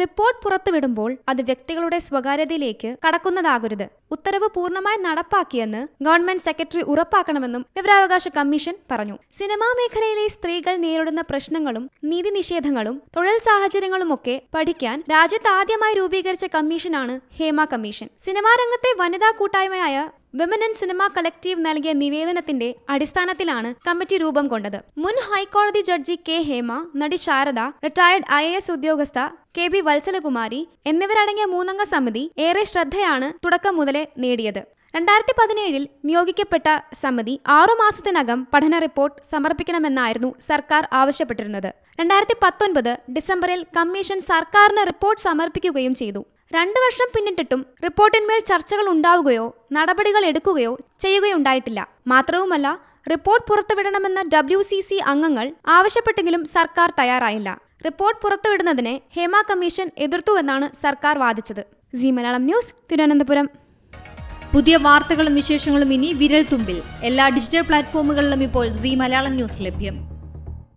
Report പുറത്തുവിടുമ്പോൾ അത് വ്യക്തികളുടെ സ്വകാര്യതയിലേക്ക് കടക്കുന്നതാകരുത്. ഉത്തരവ് പൂർണമായി നടപ്പാക്കിയെന്ന് ഗവൺമെന്റ് സെക്രട്ടറി ഉറപ്പാക്കണമെന്നും വിവരാവകാശ കമ്മീഷൻ പറഞ്ഞു. സിനിമാ മേഖലയിലെ സ്ത്രീകൾ നേരിടുന്ന പ്രശ്നങ്ങളും നീതി നിഷേധങ്ങളും തൊഴിൽ സാഹചര്യങ്ങളുമൊക്കെ പഠിക്കാൻ രാജ്യത്ത് ആദ്യമായി രൂപീകരിച്ച കമ്മീഷനാണ് ഹേമ കമ്മീഷൻ. സിനിമാ രംഗത്തെ വനിതാ കൂട്ടായ്മയായ വിമൻ ഇൻ സിനിമ കളക്റ്റീവ് നൽകിയ നിവേദനത്തിന്റെ അടിസ്ഥാനത്തിലാണ് കമ്മിറ്റി രൂപം കൊണ്ടത്. മുൻ ഹൈക്കോടതി ജഡ്ജി കെ ഹേമ നടി ശാരദ റിട്ടയർഡ് ഐ ഉദ്യോഗസ്ഥ കെ ബി വത്സലകുമാരി എന്നിവരടങ്ങിയ മൂന്നംഗ സമിതി ഏറെ ശ്രദ്ധയാണ് തുടക്കം മുതലേ നേടിയത്. രണ്ടായിരത്തി പതിനേഴിൽ നിയോഗിക്കപ്പെട്ട സമിതി ആറുമാസത്തിനകം പഠന റിപ്പോർട്ട് സമർപ്പിക്കണമെന്നായിരുന്നു സർക്കാർ ആവശ്യപ്പെട്ടിരുന്നത്. രണ്ടായിരത്തി പത്തൊൻപത് ഡിസംബറിൽ കമ്മീഷൻ സർക്കാരിന് റിപ്പോർട്ട് സമർപ്പിക്കുകയും ചെയ്തു. രണ്ടു വർഷം പിന്നിട്ടിട്ടും റിപ്പോർട്ടിന്മേൽ ചർച്ചകൾ ഉണ്ടാവുകയോ നടപടികൾ എടുക്കുകയോ ചെയ്യുകയുണ്ടായിട്ടില്ല. മാത്രവുമല്ല റിപ്പോർട്ട് പുറത്തുവിടണമെന്ന ഡബ്ല്യു സി സി അംഗങ്ങൾ ആവശ്യപ്പെട്ടെങ്കിലും സർക്കാർ തയ്യാറായില്ല. റിപ്പോർട്ട് പുറത്തുവിടുന്നതിനെ ഹേമ കമ്മീഷൻ എതിർത്തുവെന്നാണ് സർക്കാർ വാദിച്ചത്. Zee Malayalam news Thiruvananthapuram. പുതിയ വാർത്തകളും വിശേഷങ്ങളും ഇനി വിരൽ തുമ്പിൽ എല്ലാ ഡിജിറ്റൽ പ്ലാറ്റ്ഫോമുകളിലും ഇപ്പോൾ സി മലയാളം ന്യൂസ് ലഭ്യം.